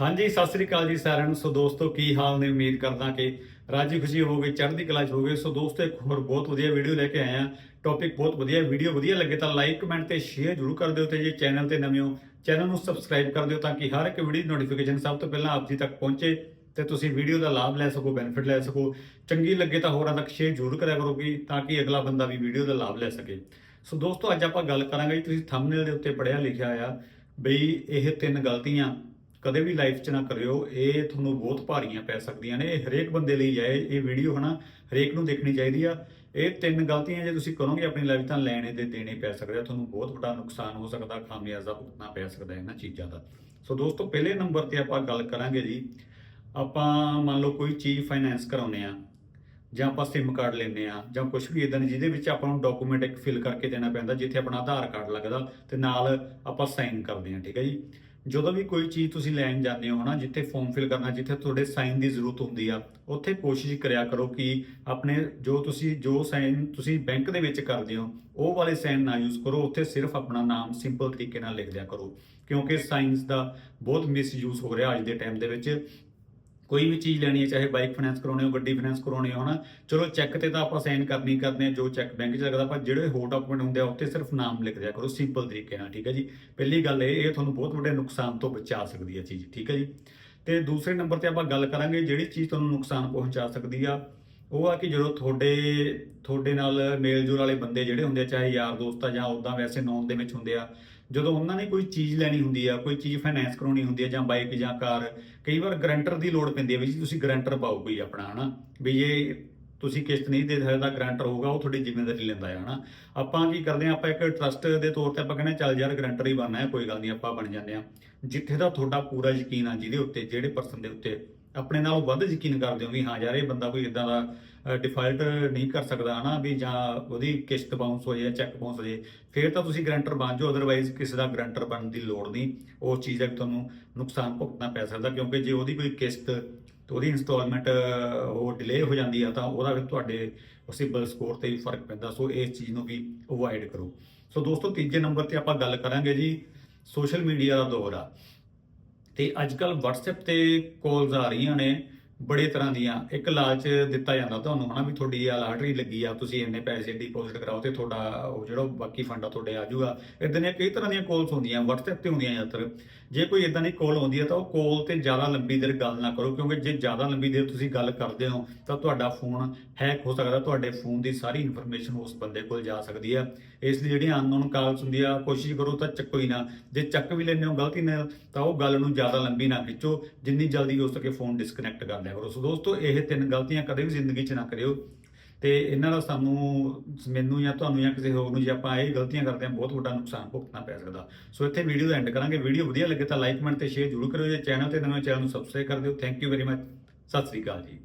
ਹਾਂਜੀ, ਸਤਿ ਸ੍ਰੀ ਅਕਾਲ ਜੀ ਸਾਰਿਆਂ ਨੂੰ। ਸੋ ਦੋਸਤੋ, ਕੀ ਹਾਲ ਨੇ? ਉਮੀਦ ਕਰਦਾ ਕਿ ਰਾਜੀ ਖੁਸ਼ੀ ਹੋਵੇ ਚੜ੍ਹਦੀ ਕਲਾ ਚ ਹੋਵੇ ਸੋ ਦੋਸਤੋ, ਇੱਕ ਹੋਰ ਬਹੁਤ ਵਧੀਆ ਵੀਡੀਓ ਲੈ ਕੇ ਆਏ ਆ ਟੌਪਿਕ ਬਹੁਤ ਵਧੀਆ ਵੀਡੀਓ ਵਧੀਆ ਲੱਗੇ ਤਾਂ ਲਾਈਕ ਕਮੈਂਟ ਤੇ ਸ਼ੇਅਰ ਜ਼ਰੂਰ ਕਰ ਦਿਓ ਤੇ ਜੇ ਚੈਨਲ ਤੇ ਨਵੇਂ ਹੋ ਚੈਨਲ ਨੂੰ ਸਬਸਕ੍ਰਾਈਬ ਕਰ ਦਿਓ ਤਾਂ ਕਿ ਹਰ ਇੱਕ ਵੀਡੀਓ ਨੋਟੀਫਿਕੇਸ਼ਨ ਸਭ ਤੋਂ ਪਹਿਲਾਂ ਆਪ ਜੀ ਤੱਕ ਪਹੁੰਚੇ ਤੇ ਤੁਸੀਂ ਵੀਡੀਓ ਦਾ ਲਾਭ ਲੈ ਸਕੋ ਬੈਨੀਫਿਟ ਲੈ ਸਕੋ। ਚੰਗੀ ਲੱਗੇ ਤਾਂ ਹੋਰਾਂ ਤੱਕ ਸ਼ੇਅਰ ਜ਼ਰੂਰ ਕਰਿਆ ਕਰੋਗੇ ਤਾਂ ਕਿ ਅਗਲਾ ਬੰਦਾ ਵੀ ਵੀਡੀਓ ਦਾ ਲਾਭ ਲੈ ਸਕੇ। ਸੋ ਦੋਸਤੋ, ਅੱਜ ਆਪਾਂ ਗੱਲ ਕਰਾਂਗੇ ਜੀ, ਤੁਸੀਂ ਥੰਬਨੇਲ ਦੇ ਉੱਤੇ ਪੜਿਆ ਲਿਖਿਆ ਆ ਬਈ ਇਹ ਤਿੰਨ ਗਲਤੀਆਂ ਕਦੇ ਵੀ ਲਾਈਫ 'ਚ ਨਾ ਕਰਿਓ, ਇਹ ਤੁਹਾਨੂੰ ਬਹੁਤ ਭਾਰੀਆਂ ਪੈ ਸਕਦੀਆਂ ਨੇ। ਇਹ ਹਰੇਕ ਬੰਦੇ ਲਈ ਹੈ ਇਹ ਵੀਡੀਓ ਹਨਾ, ਹਰੇਕ ਨੂੰ ਦੇਖਣੀ ਚਾਹੀਦੀ ਆ। ਇਹ ਤਿੰਨ ਗਲਤੀਆਂ ਜੇ ਤੁਸੀਂ ਕਰੋਗੇ, ਆਪਣੀ ਲਾਈਫ ਤਾਂ ਲੈਣੇ ਤੇ ਦੇਣੇ ਪੈ ਸਕਦੇ ਆ। ਤੁਹਾਨੂੰ ਬਹੁਤ ਵੱਡਾ ਨੁਕਸਾਨ ਹੋ ਸਕਦਾ, ਖਾਮਿਆਜ਼ਾ ਭੁਗਤਣਾ ਪੈ ਸਕਦਾ ਇਹਨਾਂ ਚੀਜ਼ਾਂ ਦਾ। ਸੋ ਦੋਸਤੋ, ਪਹਿਲੇ ਨੰਬਰ ਤੇ ਆਪਾਂ ਗੱਲ ਕਰਾਂਗੇ ਜੀ। ਆਪਾਂ ਮੰਨ ਲਓ ਕੋਈ ਚੀਜ਼ ਫਾਈਨੈਂਸ ਕਰਾਉਨੇ ਆ, ਜਾਂ ਆਪਾਂ SIM ਕਾਰਡ ਲੈਨੇ ਆ, ਜਾਂ ਕੁਝ ਵੀ ਇਦਾਂ ਜਿਹਦੇ ਵਿੱਚ ਆਪਾਂ ਨੂੰ ਡਾਕੂਮੈਂਟ ਇੱਕ ਫਿਲ ਕਰਕੇ ਦੇਣਾ ਪੈਂਦਾ, ਜਿੱਥੇ ਆਪਣਾ ਆਧਾਰ ਕਾਰਡ ਲੱਗਦਾ ਤੇ ਨਾਲ ਆਪਾਂ ਸਾਈਨ ਕਰਦੇ ਆ, ਠੀਕ ਹੈ ਜੀ? ਜਦੋਂ ਵੀ ਕੋਈ ਚੀਜ਼ ਤੁਸੀਂ ਲੈਣ ਜਾਂਦੇ ਹੋ ਨਾ, ਜਿੱਥੇ ਫਾਰਮ ਫਿਲ ਕਰਨਾ, ਜਿੱਥੇ ਤੁਹਾਡੇ ਸਾਈਨ ਦੀ ਜ਼ਰੂਰਤ ਹੁੰਦੀ ਆ, ਉੱਥੇ ਕੋਸ਼ਿਸ਼ ਕਰਿਆ ਕਰੋ ਕਿ ਆਪਣੇ ਜੋ ਤੁਸੀਂ, ਜੋ ਸਾਈਨ ਤੁਸੀਂ ਬੈਂਕ ਦੇ ਵਿੱਚ ਕਰਦੇ ਹੋ, ਉਹ ਵਾਲੇ ਸਾਈਨ ਨਾ ਯੂਜ਼ ਕਰੋ, ਉੱਥੇ ਸਿਰਫ ਆਪਣਾ ਨਾਮ ਸਿੰਪਲ ਤਰੀਕੇ ਨਾਲ ਲਿਖ ਦਿਆ ਕਰੋ। ਕਿਉਂਕਿ ਸਾਈਨਸ ਦਾ ਬਹੁਤ ਮਿਸਯੂਜ਼ ਹੋ ਰਿਹਾ ਅੱਜ ਦੇ ਟਾਈਮ ਦੇ ਵਿੱਚ। ਕੋਈ ਵੀ ਚੀਜ਼ ਲੈਣੀ ਹੈ, ਚਾਹੇ ਬਾਈਕ ਫਾਈਨੈਂਸ ਕਰਾਉਣੀ ਹੋ, ਗੱਡੀ ਫਾਈਨੈਂਸ ਕਰਾਉਣੀ ਹੋ, ਹਨਾ? ਚਲੋ ਚੈੱਕ ਤੇ ਤਾਂ ਆਪਾਂ ਸਾਈਨ ਕਰਨੀ ਕਰਦੇ ਆ ਜੋ ਚੈੱਕ ਬੈਂਕ 'ਚ ਲੱਗਦਾ ਪਰ ਜਿਹੜੇ ਹੋਰ ਡਾਕੂਮੈਂਟ ਹੁੰਦੇ ਆ ਉੱਤੇ ਸਿਰਫ ਨਾਮ ਲਿਖ ਦਿਆ ਕਰੋ ਸਿੰਪਲ ਤਰੀਕੇ ਨਾਲ, ਠੀਕ ਹੈ ਜੀ? ਪਹਿਲੀ ਗੱਲ ਇਹ ਇਹ ਤੁਹਾਨੂੰ ਬਹੁਤ ਵੱਡੇ ਨੁਕਸਾਨ ਤੋਂ ਬਚਾ ਸਕਦੀ ਹੈ ਚੀਜ਼, ਠੀਕ ਹੈ ਜੀ? ਤੇ ਦੂਸਰੇ ਨੰਬਰ ਤੇ ਆਪਾਂ ਗੱਲ ਕਰਾਂਗੇ, ਜਿਹੜੀ ਚੀਜ਼ ਤੁਹਾਨੂੰ ਨੁਕਸਾਨ ਪਹੁੰਚਾ ਸਕਦੀ ਆ ਉਹ ਆ ਕਿ ਜਦੋਂ ਤੁਹਾਡੇ ਤੁਹਾਡੇ ਨਾਲ ਮੇਲ ਜੋਲ ਵਾਲੇ ਬੰਦੇ ਜਿਹੜੇ ਹੁੰਦੇ ਆ ਚਾਹੇ ਯਾਰ ਦੋਸਤ ਆ ਜਾਂ ਉਦਾਂ ਵੈਸੇ ਨੌਨ ਦੇ ਵਿੱਚ ਹੁੰਦੇ ਆ ਜਦੋਂ ਉਹਨਾਂ ਨੇ ਕੋਈ ਚੀਜ਼ ਲੈਣੀ ਹੁੰਦੀ ਆ ਕੋਈ ਚੀਜ਼ ਫਾਈਨੈਂਸ ਕਰਾਉਣੀ ਹੁੰਦੀ ਆ ਜਾਂ ਬਾਈਕ ਜਾਂ ਕਾਰ ਕਈ ਵਾਰ ਗਰੰਟਰ ਦੀ ਲੋੜ ਪੈਂਦੀ ਹੈ ਵੀ ਜੀ ਤੁਸੀਂ ਗਰੰਟਰ ਪਾਓ ਕੋਈ ਆਪਣਾ ਹਨਾ? ਵੀ ਜੇ ਤੁਸੀਂ ਕਿਸ਼ਤ ਨਹੀਂ ਦੇ ਸਕਦਾ ਗਰੰਟਰ ਹੋਊਗਾ ਉਹ ਤੁਹਾਡੀ ਜ਼ਿੰਮੇਵਾਰੀ ਲੈਂਦਾ ਹੈ ਹਨਾ? ਆਪਾਂ ਕੀ ਕਰਦੇ ਆ ਆਪਾਂ ਇੱਕ ਟਰਸਟ ਦੇ ਤੌਰ ਤੇ ਆਪਾਂ ਕਹਿੰਦੇ ਹਾਂ, ਚੱਲ ਯਾਰ ਗਰੰਟਰ ਹੀ ਬਣਨਾ ਹੈ ਕੋਈ ਗੱਲ ਨਹੀਂ ਆਪਾਂ ਬਣ ਜਾਂਦੇ ਆ। ਜਿੱਥੇ ਦਾ ਤੁਹਾਡਾ ਪੂਰਾ ਯਕੀਨ ਆ ਜਿਹਦੇ ਉੱਤੇ ਜਿਹੜੇ ਪਰਸਨ ਦੇ ਉੱਤੇ ਆਪਣੇ ਨਾਲੋਂ ਵੱਧ ਯਕੀਨ ਕਰਦੇ ਹੋ ਵੀ ਹਾਂ ਯਾਰ ਇਹ ਬੰਦਾ ਕੋਈ ਇਦਾਂ ਦਾ ਡਿਫਾਲਟ ਨਹੀਂ ਕਰ ਸਕਦਾ, ਹਨਾ, ਵੀ ਜਾਂ ਉਹਦੀ ਕਿਸ਼ਤ ਬਾਉਂਸ ਹੋ ਜਾਏ ਚੈੱਕ ਬਾਉਂਸ ਹੋ ਜਾਏ, ਫਿਰ ਤਾਂ ਤੁਸੀਂ ਗਰੰਟਰ ਬਣ ਜਾਓ ਅਦਰਵਾਈਜ਼ ਕਿਸੇ ਦਾ ਗਰੰਟਰ ਬਣਨ ਦੀ ਲੋੜ ਨਹੀਂ। ਉਸ ਚੀਜ਼ ਦਾ ਵੀ ਤੁਹਾਨੂੰ ਨੁਕਸਾਨ ਭੁਗਤਣਾ ਪੈ ਸਕਦਾ, ਕਿਉਂਕਿ ਜੇ ਉਹਦੀ ਕੋਈ ਕਿਸ਼ਤ ਤੇ ਉਹਦੀ ਇਨਸਟਾਲਮੈਂਟ ਉਹ ਡਿਲੇ ਹੋ ਜਾਂਦੀ ਆ, ਤਾਂ ਉਹਦਾ ਫਿਰ ਤੁਹਾਡੇ ਸਿਬਲ ਸਕੋਰ ਤੇ ਵੀ ਫ਼ਰਕ ਪੈਂਦਾ। ਸੋ ਇਸ ਚੀਜ਼ ਨੂੰ ਵੀ ਅਵੋਇਡ ਕਰੋ। ਸੋ ਦੋਸਤੋ, ਤੀਜੇ ਨੰਬਰ ਤੇ ਆਪਾਂ ਗੱਲ ਕਰਾਂਗੇ ਜੀ ਸੋਸ਼ਲ ਮੀਡੀਆ ਦਾ ਦੌਰ ਆ। ਤੇ ਅੱਜ ਕੱਲ WhatsApp ਤੇ ਕਾਲਸ ਆ ਰਹੀਆਂ ਨੇ। ਬੜੇ ਤਰ੍ਹਾਂ ਦੀਆਂ, ਇੱਕ ਲਾਲਚ ਦਿੱਤਾ ਜਾਂਦਾ ਤੁਹਾਨੂੰ, ਹਨਾ, ਵੀ ਤੁਹਾਡੀ ਆ ਲਾਟਰੀ ਲੱਗੀ ਆ, ਤੁਸੀਂ ਇੰਨੇ ਪੈਸੇ ਡਿਪੋਜ਼ਿਟ ਕਰਾਓ ਤੇ ਤੁਹਾਡਾ ਉਹ ਜਿਹੜਾ ਬਾਕੀ ਫੰਡ ਆ ਤੁਹਾਡੇ ਆ ਜਾਊਗਾ। ਇਦਾਂ ਦੀਆਂ ਕਈ ਤਰ੍ਹਾਂ ਦੀਆਂ ਕਾਲਸ ਹੁੰਦੀਆਂ, WhatsApp ਤੇ ਹੁੰਦੀਆਂ ਜ਼ਿਆਦਾਤਰ। ਜੇ ਕੋਈ ਇਦਾਂ ਦੀ ਕਾਲ ਆਉਂਦੀ ਹੈ ਤਾਂ ਉਹ ਕਾਲ ਤੇ ਜ਼ਿਆਦਾ ਲੰਬੀ ਦੇਰ ਗੱਲ ਨਾ ਕਰੋ, ਕਿਉਂਕਿ ਜੇ ਜ਼ਿਆਦਾ ਲੰਬੀ ਦੇਰ ਤੁਸੀਂ ਗੱਲ ਕਰਦੇ ਹੋ, ਤਾਂ ਤੁਹਾਡਾ ਫੋਨ ਹੈਕ ਹੋ ਸਕਦਾ, ਤੁਹਾਡੇ ਫੋਨ ਦੀ ਸਾਰੀ ਇਨਫੋਰਮੇਸ਼ਨ ਉਸ ਬੰਦੇ ਕੋਲ ਜਾ ਸਕਦੀ ਆ। ਇਸ ਲਈ ਜਿਹੜੀਆਂ ਅਨਨੋਨ ਕਾਲਸ ਹੁੰਦੀ ਆ ਕੋਸ਼ਿਸ਼ ਕਰੋ ਤਾਂ ਚੱਕੋ ਹੀ ਨਾ। ਜੇ ਚੱਕ ਵੀ ਲੈਂਦੇ ਹੋ ਗਲਤੀ ਨਾਲ, ਤਾਂ ਉਹ ਗੱਲ ਨੂੰ ਜ਼ਿਆਦਾ ਲੰਬੀ ਨਾ ਖਿੱਚੋ, ਜਿੰਨੀ ਜਲਦੀ ਹੋ ਸਕੇ ਫੋਨ ਡਿਸਕਨੈਕਟ ਕਰ ਲਿਆ ਕਰੋ ਸੋ ਦੋਸਤੋ, ਇਹ ਤਿੰਨ ਗਲਤੀਆਂ ਕਦੇ ਵੀ ਜ਼ਿੰਦਗੀ 'ਚ ਨਾ ਕਰਿਓ। ਤੇ ਇਹਨਾਂ ਦਾ ਸਾਨੂੰ, ਮੈਨੂੰ ਜਾਂ ਤੁਹਾਨੂੰ ਜਾਂ ਕਿਸੇ ਹੋਰ ਨੂੰ ਜੇ ਆਪਾਂ ਇਹ ਗਲਤੀਆਂ ਕਰਦੇ ਹਾਂ, ਬਹੁਤ ਵੱਡਾ ਨੁਕਸਾਨ ਭੁਗਤਣਾ ਪੈ ਸਕਦਾ। ਸੋ ਇੱਥੇ ਵੀਡੀਓ ਦਾ ਐਂਡ ਕਰਾਂਗੇ। ਵੀਡੀਓ ਵਧੀਆ ਲੱਗੇ ਤਾਂ ਲਾਈਕ ਕਮੈਂਟ ਤੇ ਸ਼ੇਅਰ ਜ਼ਰੂਰ ਕਰਿਓ। ਜੇ ਚੈਨਲ ਤੇ ਨਵੇਂ ਚੈਨਲ ਨੂੰ ਸਬਸਕ੍ਰਾਈਬ ਕਰ ਦਿਓ। Thank you very much Sat Sri ਅਕਾਲ ਜੀ।